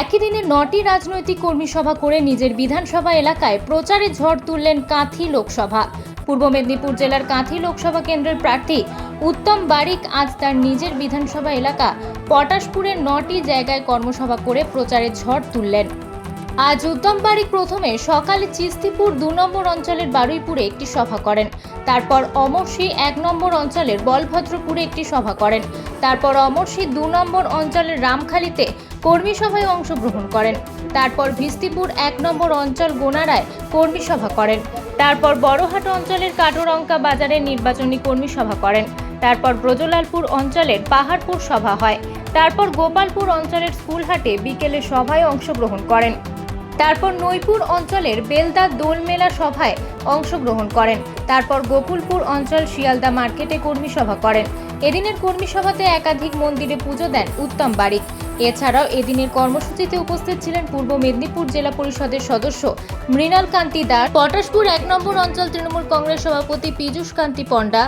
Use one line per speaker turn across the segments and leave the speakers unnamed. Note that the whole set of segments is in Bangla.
একই দিনে নটি রাজনৈতিক কর্মী সভা করে নিজের বিধানসভা এলাকায় প্রচারে ঝড় তুললেন কাঁথি লোকসভা। পূর্ব মেদিনীপুর জেলার কাঁথি লোকসভা কেন্দ্রের প্রার্থী উত্তম বারিক আজ তার নিজের বিধানসভা এলাকা পটাশপুরের নটি জায়গায় কর্মসভা করে প্রচারে ঝড় তুললেন। আজ উত্তম বারিক প্রথমে সকালে চিস্তিপুর দু নম্বর অঞ্চলের বারুইপুরে একটি সভা করেন। তারপর অমরশী এক নম্বর অঞ্চলের বলভদ্রপুরে একটি সভা করেন। তারপর অমরশী দু নম্বর অঞ্চলের রামখালিতে কর্মী সভায় অংশগ্রহণ করেন। তারপর ভিস্তিপুর এক নম্বর অঞ্চল গোনারায় কর্মী সভা করেন। তারপর বড়হাট অঞ্চলের কাটোরঙ্কা বাজারে নির্বাচনী কর্মী সভা করেন। তারপর ব্রজলালপুর অঞ্চলের পাহাড়পুর সভা হয়। তারপর গোপালপুর অঞ্চলের স্কুলহাটে বিকেলে সভায় অংশগ্রহণ করেন। তারপর নৈপুর অঞ্চলের বেলদা দোলমেলা সভায় অংশগ্রহণ করেন। তারপর গোকুলপুর অঞ্চল শিয়ালদা মার্কেটে কর্মী সভা করেন। এদিনের কর্মী সভাতে একাধিক মন্দিরে পুজো দেন উত্তম বারিক। এছাড়াও এদিনের কর্মসূচিতে উপস্থিত ছিলেন পূর্ব মেদিনীপুর জেলা পরিষদের সদস্য মৃণাল কান্তি দাস, পটাশপুর এক নম্বর অঞ্চল তৃণমূল কংগ্রেস সভাপতি পীযূষ কান্তি পণ্ডা,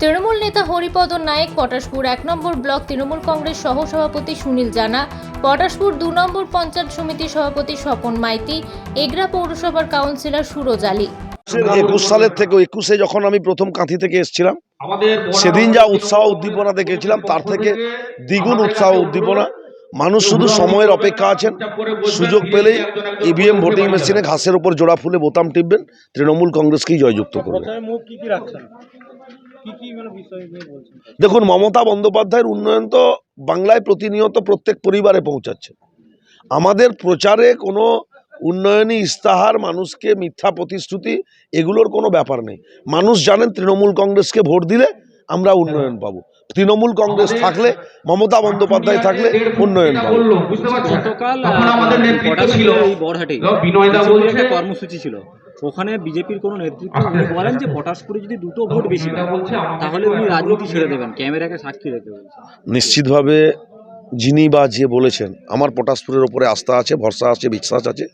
তৃণমূল নেতা হরিপদ নায়েক, পটাশপুর এক নম্বর ব্লক তৃণমূল কংগ্রেস সহ সভাপতি সুনীল জানা, পটাশপুর দু নম্বর পঞ্চায়েত সমিতির সভাপতি স্বপন মাইতি, এগরা পৌরসভার কাউন্সিলর সুরজ আলী।
একুশ সালের থেকে, একুশে যখন আমি প্রথম কাঁথি থেকে এসেছিলাম সেদিন যা উৎসাহ উদ্দীপনা দেখেছিলাম তার থেকে দ্বিগুণ উৎসাহ উদ্দীপনা। মানুষ শুধু সময়ের অপেক্ষা আছেন। সুযোগ পেলেই ইভিএম ভোটিং মেশিনে ঘাসের উপর জোড়া ফুলে বোতাম টিপবেন তৃণমূল কংগ্রেসকেই জয়যুক্ত করবেন।
প্রচারের মুখ কি কি রাখছেন? কি কি মানে বিষয় নিয়ে বলছেন?
দেখুন মমতা বন্দ্যোপাধ্যায়ের উন্নয়ন তো বাংলায় প্রতিনিয়ত প্রত্যেক পরিবারে পৌঁছাচ্ছে। আমাদের প্রচারে কোনো উন্নয়নী ইস্তাহার মানুষকে মিথ্যা প্রতিশ্রুতি এগুলোর কোনো ব্যাপার নেই। মানুষ জানেন তৃণমূল কংগ্রেসকে ভোট দিলে আমরা উন্নয়ন পাবো। তৃণমূল কংগ্রেস থাকলে মমতা বন্দ্যোপাধ্যায় থাকলে উন্নয়ন
কর্মসূচি ছিল। ওখানে বিজেপির কোনো নেতৃত্ব উনি বলেন যে পটাশপুরে যদি দুটো ভোট বেশি তাহলে উনি রাজনীতি ছেড়ে দেবেন ক্যামেরাকে সাক্ষী রেখে
নিশ্চিতভাবে যিনি বা যে বলেছেন আমার পটাশপুরের ওপরে আস্থা আছে ভরসা আছে বিশ্বাস আছে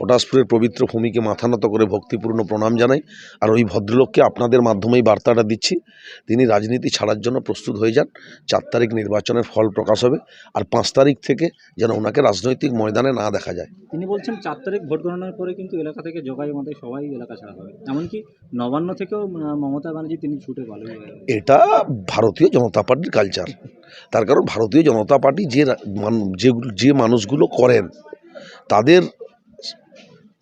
পটাশপুরের পবিত্র ভূমিকে মাথা নত করে ভক্তিপূর্ণ প্রণাম জানাই আর ওই ভদ্রলোককে আপনাদের মাধ্যমেই বার্তাটা দিচ্ছি তিনি রাজনীতি ছাড়ার জন্য প্রস্তুত হয়ে যান চার তারিখ নির্বাচনের ফল প্রকাশ হবে আর পাঁচ তারিখ থেকে যেন ওনাকে রাজনৈতিক ময়দানে না দেখা যায়।
তিনি বলছেন চার তারিখ ভোট গণনার পরে কিন্তু এলাকা থেকে যোগাই মতে সবাই এলাকা ছাড়া হবে। এমনকি নবান্ন থেকেও মমতা ব্যানার্জি তিনি ছুটে পালিয়ে যাবেন।
এটা ভারতীয় জনতা পার্টির কালচার তার কারণ ভারতীয় জনতা পার্টি যে যেগুলো যে মানুষগুলো করেন তাদের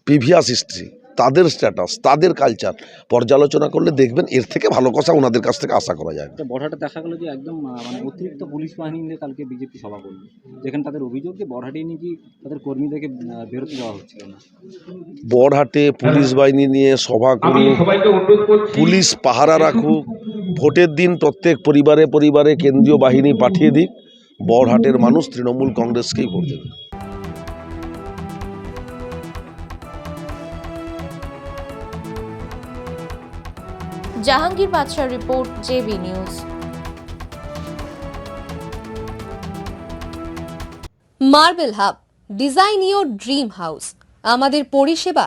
প্রিভিয়াস হিস্ট্রি তাদের স্ট্যাটাস তাদের কালচার পর্যালোচনা করলে দেখবেন এর থেকে ভালো কথা ওনাদের কাছ থেকে আশা করা যায়
বড়হাটে দেখা গেলো যে একদম মানে অতিরিক্ত পুলিশ বাহিনী নিয়ে কালকে বিজেপি সভা করল যেখানে তাদের অভিযোগ যে বড়হাটে নাকি তাদের কর্মীদেরকে বেরোতে দেওয়া হচ্ছিল না।
বড়হাটে পুলিশ বাহিনী নিয়ে সভা
আমি
করুক পুলিশ পাহারা রাখুক ভোটের দিন প্রত্যেক পরিবারে পরিবারে কেন্দ্রীয় বাহিনী পাঠিয়ে দিক। বড়হাটের মানুষ তৃণমূল কংগ্রেসকেই ভোট দেবে।
Jahangir Badshah report, JB news.
Marble hub, design your dream house. আমাদের পরিষেবা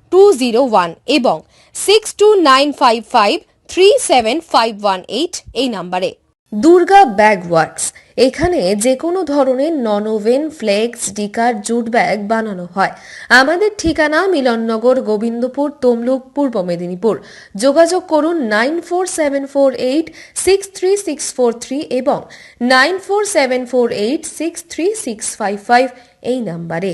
two zero one এবং six two nine five five three seven five one eight এই নাম্বারে। দুর্গা ব্যাগ ওয়ার্কস এখানে যে কোনো ধরনের নন ওভেন ফ্লেক্স, ডিকার, জুট ব্যাগ বানানো হয়। আমাদের ঠিকানা মিলননগর, গোবিন্দপুর, তমলুক, পূর্ব মেদিনীপুর। যোগাযোগ করুন nine four seven four eight six three six four three এবং nine four seven four eight six three six five five এই নাম্বারে।